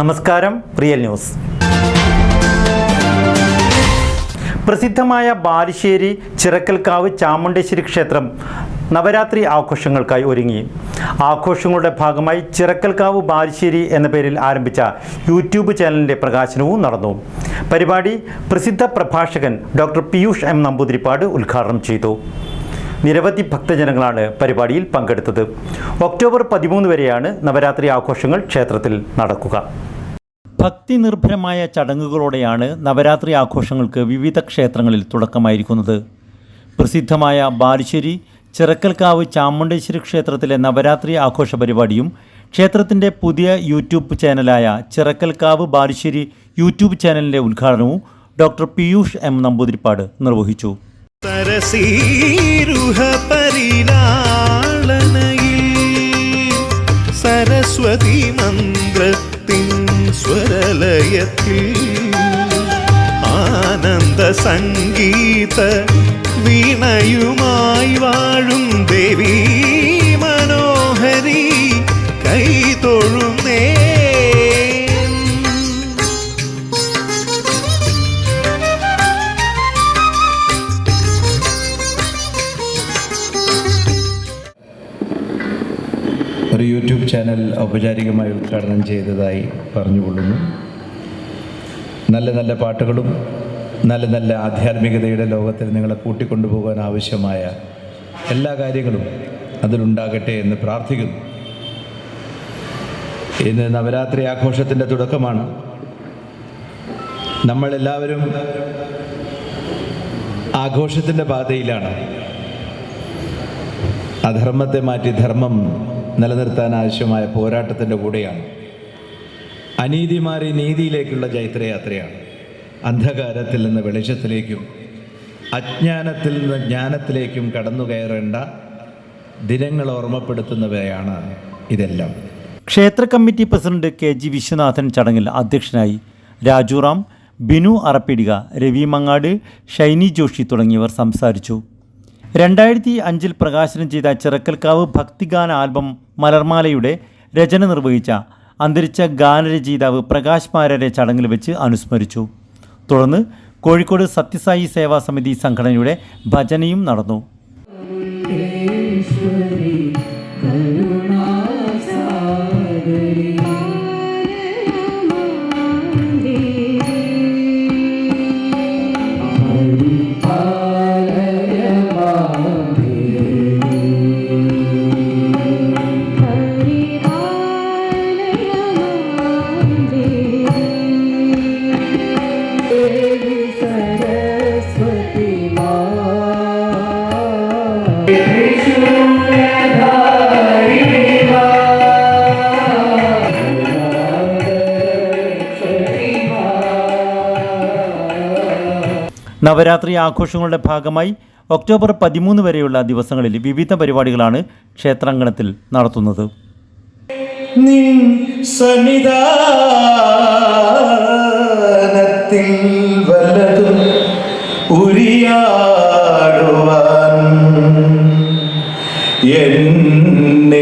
നമസ്കാരം real news. പ്രസിദ്ധമായ ബാലുശ്ശേരി ചിറക്കൽക്കാവ് ചാമുണ്ടേശ്വരി ക്ഷേത്രം നവരാത്രി ആഘോഷങ്ങൾക്കായി ഒരുങ്ങി. ആഘോഷങ്ങളുടെ ഭാഗമായി ചിറക്കൽക്കാവ് ബാലുശ്ശേരി എന്ന പേരിൽ ആരംഭിച്ച യൂട്യൂബ് ചാനലിന്റെ പ്രകാശനവും നടന്നു. പരിപാടി പ്രസിദ്ധ പ്രഭാഷകൻ ഡോക്ടർ പീയൂഷ് എം നമ്പൂതിരിപ്പാട് ഉദ്ഘാടനം ചെയ്തു. നിരവധി ഭക്തജനങ്ങളാണ് പരിപാടിയിൽ പങ്കെടുത്തത്. ഒക്ടോബർ പതിമൂന്ന് വരെയാണ് നവരാത്രി ആഘോഷങ്ങൾ ക്ഷേത്രത്തിൽ നടക്കുക. ഭക്തി നിർഭരമായ ചടങ്ങുകളോടെയാണ് നവരാത്രി ആഘോഷങ്ങൾക്ക് വിവിധ ക്ഷേത്രങ്ങളിൽ തുടക്കമായിരിക്കുന്നത്. പ്രസിദ്ധമായ ബാലുശ്ശേരി ചിറക്കൽക്കാവ് ചാമുണ്ടേശ്വരി ക്ഷേത്രത്തിലെ നവരാത്രി ആഘോഷ പരിപാടിയും ക്ഷേത്രത്തിന്റെ പുതിയ യൂട്യൂബ് ചാനലായ ചിറക്കൽക്കാവ് ബാലുശ്ശേരി യൂട്യൂബ് ചാനലിന്റെ ഉദ്ഘാടനവും ഡോക്ടർ പീയൂഷ് എം നമ്പൂതിരിപ്പാട് നിർവഹിച്ചു. സരസീരുഹ പരിലാളനയിൽ സരസ്വതി മന്ത്രത്തിൻ സ്വരലയത്തിൽ ആനന്ദ സംഗീത വീണയുമായി വാഴും ദേവി ഒരു യൂട്യൂബ് ചാനൽ ഔപചാരികമായി ഉദ്ഘാടനം ചെയ്തതായി പറഞ്ഞുകൊള്ളുന്നു. നല്ല നല്ല പാട്ടുകളും നല്ല നല്ല ആധ്യാത്മികതയുടെ ലോകത്തിൽ നിങ്ങളെ കൂട്ടിക്കൊണ്ടുപോകാൻ ആവശ്യമായ എല്ലാ കാര്യങ്ങളും അതിലുണ്ടാകട്ടെ എന്ന് പ്രാർത്ഥിക്കുന്നു. ഇന്ന് നവരാത്രി ആഘോഷത്തിന്റെ തുടക്കമാണ്. നമ്മളെല്ലാവരും ആഘോഷത്തിന്റെ പാതയിലാണ്. അധർമ്മത്തെ മാറ്റി ധർമ്മം നിലനിർത്താൻ ആവശ്യമായ പോരാട്ടത്തിന്റെ കൂടെയാണ്. മാറി നീതിയിലേക്കുള്ള ജൈത്രയാത്രയാണ്. അന്ധകാരത്തിൽ നിന്ന് വെളിച്ചത്തിലേക്കും അജ്ഞാനത്തിൽ നിന്ന് ജ്ഞാനത്തിലേക്കും കടന്നു കയറേണ്ട ദിനങ്ങൾ ഓർമ്മപ്പെടുത്തുന്നവയാണ് ഇതെല്ലാം. ക്ഷേത്ര committee president K G Viswanathan ചടങ്ങിൽ അധ്യക്ഷനായി രാജുറാം ബിനു അറപ്പിടിക രവി മങ്ങാട് ഷൈനി ജോഷി തുടങ്ങിയവർ സംസാരിച്ചു. രണ്ടായിരത്തി അഞ്ചിൽ പ്രകാശനം ചെയ്ത ചിറക്കൽക്കാവ് ഭക്തിഗാന ആൽബം മലർമാലയുടെ രചന നിർവഹിച്ച അന്തരിച്ച ഗാനരചയിതാവ് പ്രകാശ് മാരരെ ചടങ്ങിൽ വെച്ച് അനുസ്മരിച്ചു. തുടർന്ന് കോഴിക്കോട് സത്യസായി സേവാ സമിതി സംഘടനയുടെ ഭജനയും നടന്നു. നവരാത്രി ആഘോഷങ്ങളുടെ ഭാഗമായി ഒക്ടോബർ പതിമൂന്ന് വരെയുള്ള ദിവസങ്ങളിൽ വിവിധ പരിപാടികളാണ് ക്ഷേത്രാങ്കണത്തിൽ നടത്തുന്നത്. ഉരിയാടുവാൻ എന്നെ